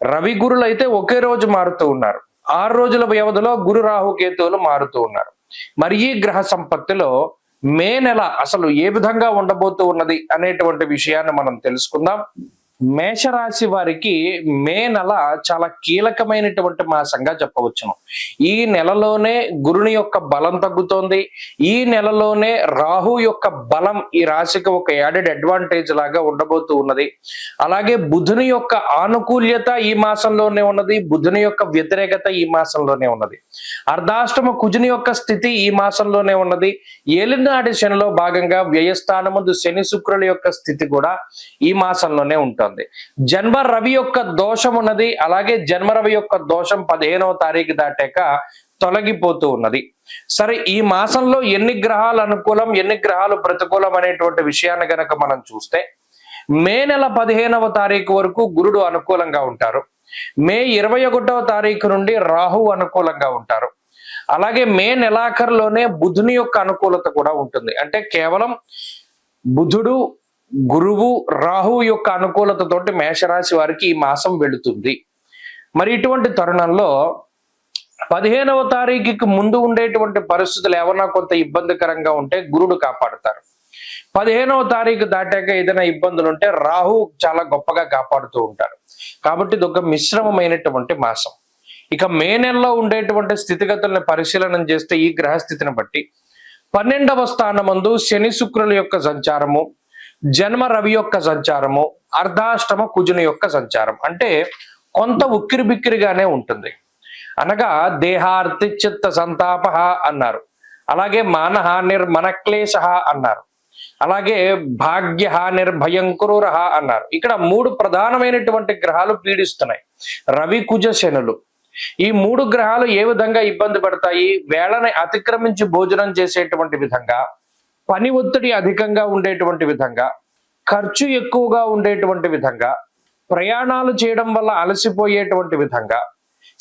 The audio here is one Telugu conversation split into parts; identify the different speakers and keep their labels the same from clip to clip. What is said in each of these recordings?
Speaker 1: రవి గురులు అయితే ఒకే రోజు మారుతూ ఉన్నారు. ఆరు రోజుల వ్యవధిలో గురు రాహు కేతువులు మారుతూ ఉన్నారు. మరి ఈ గ్రహ సంపత్తిలో మే నెల అసలు ఏ విధంగా ఉండబోతూ ఉన్నది అనేటువంటి విషయాన్ని మనం తెలుసుకుందాం. మేషరాశి వారికి మే నెల చాలా కీలకమైనటువంటి మాసంగా చెప్పవచ్చును. ఈ నెలలోనే గురుని యొక్క బలం తగ్గుతోంది. ఈ నెలలోనే రాహు యొక్క బలం ఈ రాశికి ఒక యాడెడ్ అడ్వాంటేజ్ లాగా ఉండబోతూ ఉన్నది. అలాగే బుధుని యొక్క ఆనుకూల్యత ఈ మాసంలోనే ఉన్నది. బుధుని యొక్క వ్యతిరేకత ఈ మాసంలోనే ఉన్నది. అర్ధాష్టమ కుజుని యొక్క స్థితి ఈ మాసంలోనే ఉన్నది. ఏలినాటి శనిలో భాగంగా వ్యయస్థానముందు శని శుక్రుల యొక్క స్థితి కూడా ఈ మాసంలోనే జరుగుతుంది. జన్మ రవి యొక్క దోషం ఉన్నది అలాగే జన్మ రవి యొక్క దోషం పదిహేనవ తారీఖు దాటాక తొలగిపోతూ ఉన్నది. సరే ఈ మాసంలో ఎన్ని గ్రహాలు అనుకూలం ఎన్ని గ్రహాలు ప్రతికూలం అనేటువంటి విషయాన్ని గనక మనం చూస్తే మే నెల పదిహేనవ తారీఖు వరకు గురుడు అనుకూలంగా ఉంటారు. మే ఇరవై ఒకటవ తారీఖు నుండి రాహు అనుకూలంగా ఉంటారు. అలాగే మే నెలాఖరులోనే బుధుని యొక్క అనుకూలత కూడా ఉంటుంది. అంటే కేవలం బుధుడు గురువు రాహు యొక్క అనుకూలతతోటి మేషరాశి వారికి ఈ మాసం వెళుతుంది. మరి ఇటువంటి తరుణంలో పదిహేనవ తారీఖుకి ముందు ఉండేటువంటి పరిస్థితులు ఏమన్నా కొంత ఇబ్బందికరంగా ఉంటే గురుడు కాపాడుతారు. పదిహేనవ తారీఖు దాటాక ఏదైనా ఇబ్బందులు ఉంటే రాహు చాలా గొప్పగా కాపాడుతూ ఉంటారు. కాబట్టి ఇది ఒక మిశ్రమమైనటువంటి మాసం. ఇక మే నెలలో ఉండేటువంటి స్థితిగతుల్ని పరిశీలన చేస్తే ఈ గ్రహస్థితిని బట్టి పన్నెండవ స్థానమందు శని శుక్రుల యొక్క సంచారము జన్మ రవి యొక్క సంచారము అర్ధాష్టమ కుజుని యొక్క సంచారం. అంటే కొంత ఉక్కిరి బిక్కిరిగానే ఉంటుంది. అనగా దేహార్తి చిత్త సంతాప అన్నారు. అలాగే మానహ నిర్మనక్లేశ అన్నారు. అలాగే భాగ్య నిర్భయంకురుర అన్నారు. ఇక్కడ మూడు ప్రధానమైనటువంటి గ్రహాలు పీడిస్తున్నాయి. రవి కుజ శనులు. ఈ మూడు గ్రహాలు ఏ విధంగా ఇబ్బంది పడతాయి? వేళని అతిక్రమించి భోజనం చేసేటువంటి విధంగా పని ఒత్తిడి అధికంగా ఉండేటువంటి విధంగా ఖర్చు ఎక్కువగా ఉండేటువంటి విధంగా ప్రయాణాలు చేయడం వల్ల అలసిపోయేటువంటి విధంగా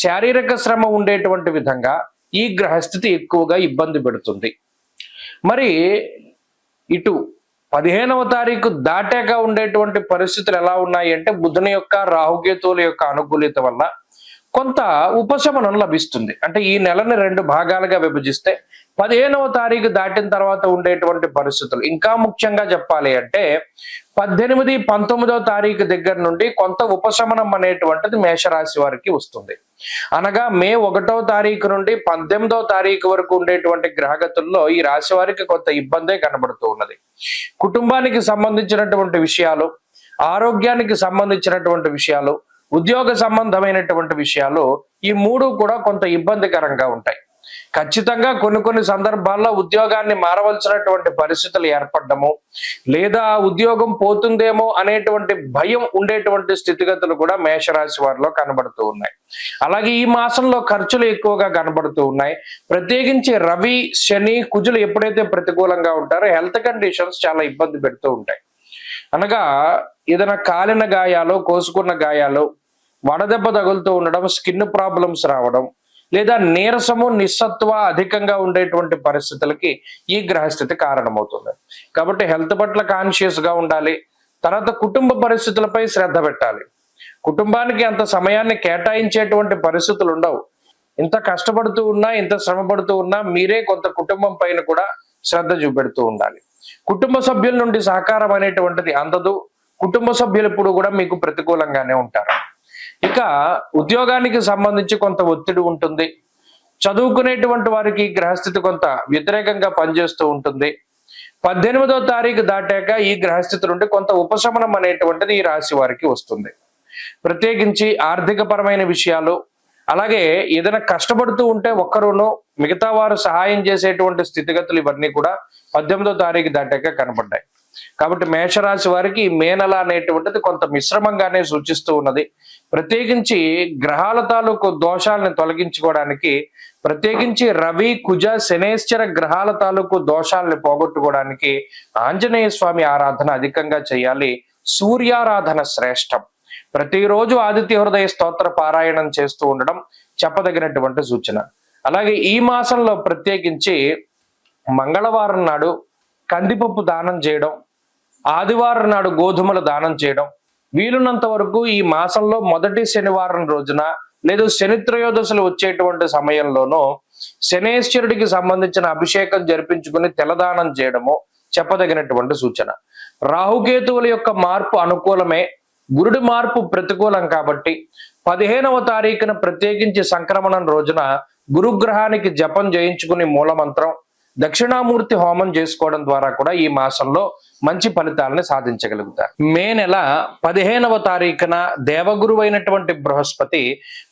Speaker 1: శారీరక శ్రమ ఉండేటువంటి విధంగా ఈ గ్రహస్థితి ఎక్కువగా ఇబ్బంది పెడుతుంది. మరి ఇటు పదిహేనవ తారీఖు దాటాక ఉండేటువంటి పరిస్థితులు ఎలా ఉన్నాయి అంటే బుధుని యొక్క రాహుకేతువుల యొక్క అనుకూలిత వల్ల కొంత ఉపశమనం లభిస్తుంది. అంటే ఈ నెలని రెండు భాగాలుగా విభజిస్తే పదిహేనవ తారీఖు దాటిన తర్వాత ఉండేటువంటి పరిస్థితులు. ఇంకా ముఖ్యంగా చెప్పాలి అంటే పద్దెనిమిది పంతొమ్మిదవ తారీఖు దగ్గర నుండి కొంత ఉపశమనం అనేటువంటిది మేషరాశి వారికి వస్తుంది. అనగా మే ఒకటో తారీఖు నుండి పద్దెనిమిదవ తారీఖు వరకు ఉండేటువంటి గ్రహగతుల్లో ఈ రాశి వారికి కొంత ఇబ్బందే కనబడుతూ ఉన్నది. కుటుంబానికి సంబంధించినటువంటి విషయాలు ఆరోగ్యానికి సంబంధించినటువంటి విషయాలు ఉద్యోగ సంబంధమైనటువంటి విషయాలు ఈ మూడు కూడా కొంత ఇబ్బందికరంగా ఉంటాయి. ఖచ్చితంగా కొన్ని కొన్ని సందర్భాల్లో ఉద్యోగాన్ని మారవలసినటువంటి పరిస్థితులు ఏర్పడము లేదా ఉద్యోగం పోతుందేమో అనేటువంటి భయం ఉండేటువంటి స్థితిగతులు కూడా మేషరాశి వారిలో కనబడుతూ ఉన్నాయి. అలాగే ఈ మాసంలో ఖర్చులు ఎక్కువగా కనబడుతూ ఉన్నాయి. ప్రత్యేకించి రవి శని కుజులు ఎప్పుడైతే ప్రతికూలంగా ఉంటారో హెల్త్ కండిషన్స్ చాలా ఇబ్బంది పెడుతూ ఉంటాయి. అనగా ఏదైనా కాలిన గాయాలు కోసుకున్న గాయాలు వడదెబ్బ తగులుతూ ఉండడం స్కిన్ ప్రాబ్లమ్స్ రావడం లేదా నీరసము నిస్సత్వ అధికంగా ఉండేటువంటి పరిస్థితులకి ఈ గ్రహస్థితి కారణమవుతుంది. కాబట్టి హెల్త్ పట్ల కాన్షియస్గా ఉండాలి. తర్వాత కుటుంబ పరిస్థితులపై శ్రద్ధ పెట్టాలి. కుటుంబానికి అంత సమయాన్ని కేటాయించేటువంటి పరిస్థితులు ఉండవు. ఇంత కష్టపడుతూ ఉన్నా ఇంత శ్రమ పడుతూ ఉన్నా మీరే కొంత కుటుంబం పైన కూడా శ్రద్ధ చూపెడుతూ ఉండాలి. కుటుంబ సభ్యుల నుండి సహకారం అనేటువంటిది అందదు. కుటుంబ సభ్యులు ఇప్పుడు కూడా మీకు ప్రతికూలంగానే ఉంటారు. ఇక ఉద్యోగానికి సంబంధించి కొంత ఒత్తిడి ఉంటుంది. చదువుకునేటువంటి వారికి గ్రహస్థితి కొంత వ్యతిరేకంగా పనిచేస్తూ ఉంటుంది. పద్దెనిమిదో తారీఖు దాటాక ఈ గ్రహస్థితి నుండి కొంత ఉపశమనం అనేటువంటిది ఈ రాశి వారికి వస్తుంది. ప్రత్యేకించి ఆర్థిక పరమైన విషయాలు అలాగే ఏదైనా కష్టపడుతూ ఉంటే ఒక్కరును మిగతా వారు సహాయం చేసేటువంటి స్థితిగతులు ఇవన్నీ కూడా పద్దెనిమిదో తారీఖు దాటాక కనబడ్డాయి. కాబట్టి మేషరాశి వారికి ఈ మే నెల అనేటువంటిది కొంత మిశ్రమంగానే సూచిస్తూ ఉన్నది. ప్రత్యేకించి గ్రహాల తాలూకు దోషాలను తొలగించుకోవడానికి ప్రత్యేకించి రవి కుజ శనేశ్వర గ్రహాల తాలూకు దోషాలను పోగొట్టుకోవడానికి ఆంజనేయ స్వామి ఆరాధన అధికంగా చేయాలి. సూర్యారాధన శ్రేష్టం. ప్రతిరోజు ఆదిత్య హృదయ స్తోత్ర పారాయణం చేస్తూ ఉండడం చెప్పదగినటువంటి సూచన. అలాగే ఈ మాసంలో ప్రత్యేకించి మంగళవారం నాడు కందిపప్పు దానం చేయడం ఆదివారం నాడు గోధుమలు దానం చేయడం వీలున్నంత వరకు ఈ మాసంలో మొదటి శనివారం రోజున లేదు శని త్రయోదశలు వచ్చేటువంటి సమయంలోనూ శనేశ్వరుడికి సంబంధించిన అభిషేకం జరిపించుకుని తెలదానం చేయడము చెప్పదగినటువంటి సూచన. రాహుకేతువుల యొక్క మార్పు అనుకూలమే గురుడి మార్పు ప్రతికూలం కాబట్టి పదిహేనవ తారీఖున ప్రత్యేకించి సంక్రమణం రోజున గురుగ్రహానికి జపం చేయించుకుని మూలమంత్రం దక్షిణామూర్తి హోమం చేసుకోవడం ద్వారా కూడా ఈ మాసంలో మంచి ఫలితాలను సాధించగలుగుతారు. మే నెల పదిహేనవ తారీఖున దేవగురు అయినటువంటి బృహస్పతి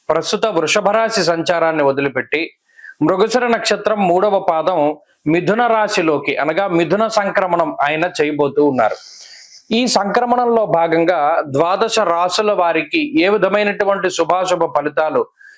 Speaker 1: ప్రస్తుత వృషభ రాశి సంచారాన్ని వదిలిపెట్టి మృగశిర నక్షత్రం మూడవ పాదం మిథున రాశిలోకి అనగా మిథున సంక్రమణం ఆయన చేయబోతూ ఉన్నారు. ఈ సంక్రమణంలో భాగంగా ద్వాదశ రాసుల వారికి ఏ విధమైనటువంటి శుభాశుభ ఫలితాలు